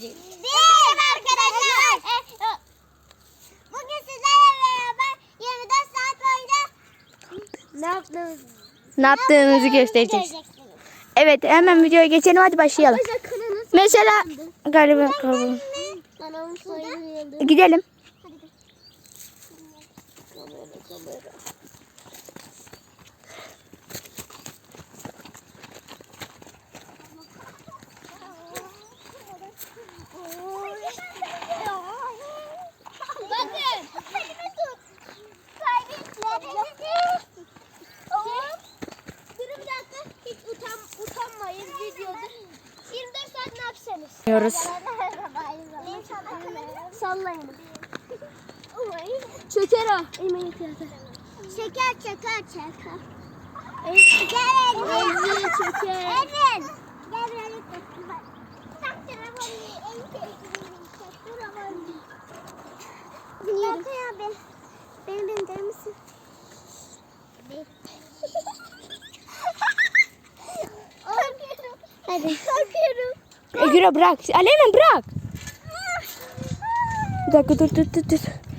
göstereyim. Merhaba arkadaşlar. Bugün sizlerle beraber 24 saat boyunca Ne yaptınız? Ne yaptığınızı göstereceğiz. Evet hemen videoya geçelim hadi başlayalım. Arkadaşlar kanalınız Mesela galiba sayılıyor. gidelim. Kamera kamera. Bakın. Durun bir dakika. Hiç utan, utanmayın videoda. 24 saat ne yapsanız? Diyoruz. Sallayın. Çöker o. Emeği kıyafet. Şeker çeker çeker. Evet. Gel Ezgi çöker. Bakın abi. Beni bindirir misin? Korkuyorum. Hadi. Korkuyorum. Egüre bırak. Aleyna bırak. Bir dakika dur dur dur dur.